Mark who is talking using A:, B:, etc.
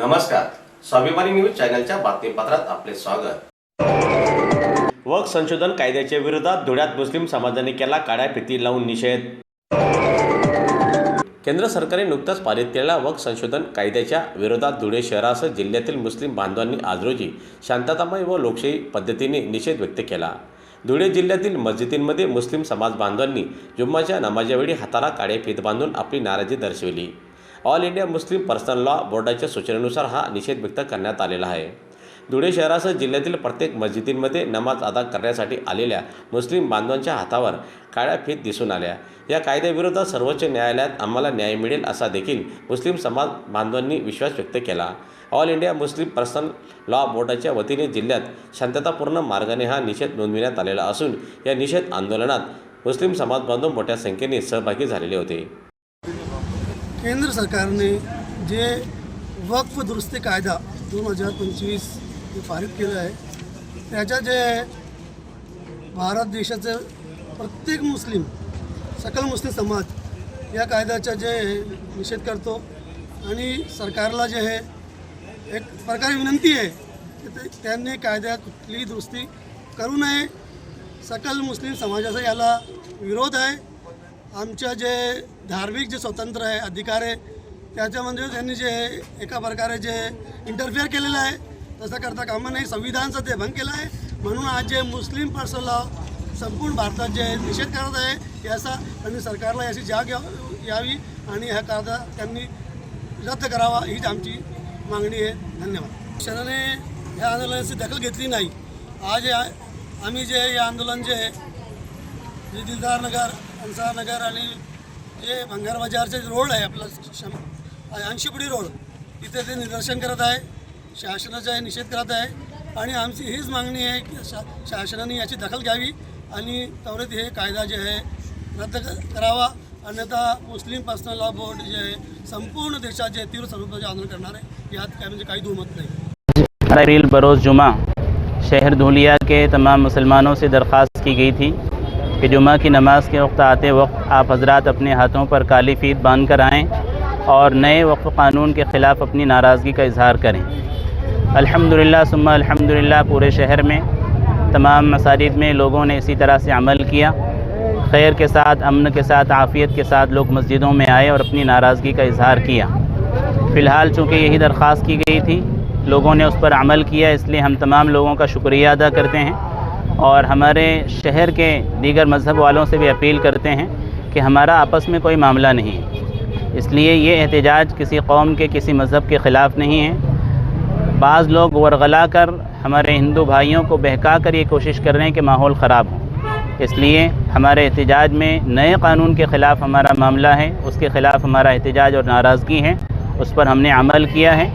A: नमस्कार. स्वाभिमानी न्यूज चॅनलच्या बातमीपत्रात आपले स्वागत. वक संशोधन कायद्याच्या विरोधात धुळ्यात मुस्लिम समाजाने केला काळ्या फिती लावून निषेध. केंद्र सरकारने नुकताच पारित केलेल्या वक संशोधन कायद्याच्या विरोधात धुळे शहरासह जिल्ह्यातील मुस्लिम बांधवांनी आज रोजी शांततामय व लोकशाही पद्धतीने निषेध व्यक्त केला. धुळे जिल्ह्यातील मस्जिदींमध्ये मुस्लिम समाज बांधवांनी जुम्माच्या नमाजावेळी हाताला काळे फित बांधून आपली नाराजी दर्शविली. All India Muslim personal law बोर्डाच्या सूचनेनुसार हा निषेध व्यक्त करण्यात आलेला आहे. धुळे शहरासह जिल्ह्यातील प्रत्येक मस्जिदींमध्ये नमाज अदा करण्यासाठी आलेल्या मुस्लिम बांधवांच्या हातावर काळ्या फीत दिसून आल्या. या कायद्याविरोधात सर्वोच्च न्यायालयात आम्हाला न्याय मिळेल असा देखील मुस्लिम समाज बांधवांनी विश्वास व्यक्त केला. All India Muslim personal law बोर्डाच्या वतीने जिल्ह्यात शांततापूर्ण मार्गाने हा निषेध नोंदविण्यात आलेला असून या निषेध आंदोलनात मुस्लिम समाज बांधव मोठ्या संख्येने सहभागी झालेले होते.
B: केंद्र सरकारने जे वक्फ दुरुस्ती कायदा दोन हजार पंचवीस जे पारित केलं आहे त्याच्या जे भारत देशाचं प्रत्येक मुस्लिम सकल मुस्लिम समाज या कायद्याचा जे निषेध करतो आणि सरकारला जे आहे एक प्रकारे विनंती आहे की ते त्यांनी कायद्यात कुठलीही दुरुस्ती करू नये. सकल मुस्लिम समाजाचा याला विरोध आहे. आमच्या जे धार्मिक जे स्वतंत्र आहे अधिकार आहे त्याच्यामध्ये त्यांनी जे एका प्रकारे जे इंटरफेअर केलेलं आहे तसं करता कामं नाही संविधानचा ते भंग केलं आहे. म्हणून आज जे मुस्लिम पर्सनला संपूर्ण भारतात जे निषेध करत आहे याचा त्यांनी सरकारला याची जाग यावी आणि ह्या कायदा त्यांनी रद्द करावा हीच आमची मागणी आहे. धन्यवाद. शहराने ह्या आंदोलनाची दखल घेतली नाही. आज आम्ही जे हे आंदोलन जे दिलदारनगर नगर नगर आणि जे भंगार बाजारचे रोड आहे आपला शं ऐंशीपुडी रोड तिथे ते निदर्शन करत आहे शासनाचा हे निषेध करत आहे आणि आमची हीच मागणी आहे की शा शासनाने याची दखल घ्यावी आणि त्वरित हे कायदा जे आहे रद्द करावा. अन्यथा मुस्लिम पर्सनल लॉ बोर्ड जे आहे संपूर्ण देशात जे तीव्र स्वरूपाचे आंदोलन करणार आहे यात काय म्हणजे काही दुमत नाही.
C: रील बरोज़ जुमा शहर धूलिया के तमाम मुसलमानों से दरख्वास्त की गई थी। کہ جمعہ کی نماز کے وقت آتے وقت آپ حضرات اپنے ہاتھوں پر کالی فیت باندھ کر آئیں اور نئے وقف قانون کے خلاف اپنی ناراضگی کا اظہار کریں۔ الحمد للہ الحمدللہ الحمد للہ پورے شہر میں، تمام مساجد میں لوگوں نے اسی طرح سے عمل کیا۔ خیر کے ساتھ، امن کے ساتھ، عافیت کے ساتھ لوگ مسجدوں میں آئے اور اپنی ناراضگی کا اظہار کیا۔ فی الحال چونکہ یہی درخواست کی گئی تھی، لوگوں نے اس پر عمل کیا، اس لیے ہم تمام لوگوں کا شکریہ ادا کرتے ہیں۔ اور ہمارے شہر کے دیگر مذہب والوں سے بھی اپیل کرتے ہیں کہ ہمارا آپس میں کوئی معاملہ نہیں ہے۔ اس لیے یہ احتجاج کسی قوم کے، کسی مذہب کے خلاف نہیں ہے۔ بعض لوگ ورغلا کر ہمارے ہندو بھائیوں کو بہکا کر یہ کوشش کر رہے ہیں کہ ماحول خراب ہو۔ اس لیے ہمارے احتجاج میں نئے قانون کے خلاف ہمارا معاملہ ہے۔ اس کے خلاف ہمارا احتجاج اور ناراضگی ہے۔ اس پر ہم نے عمل کیا ہے۔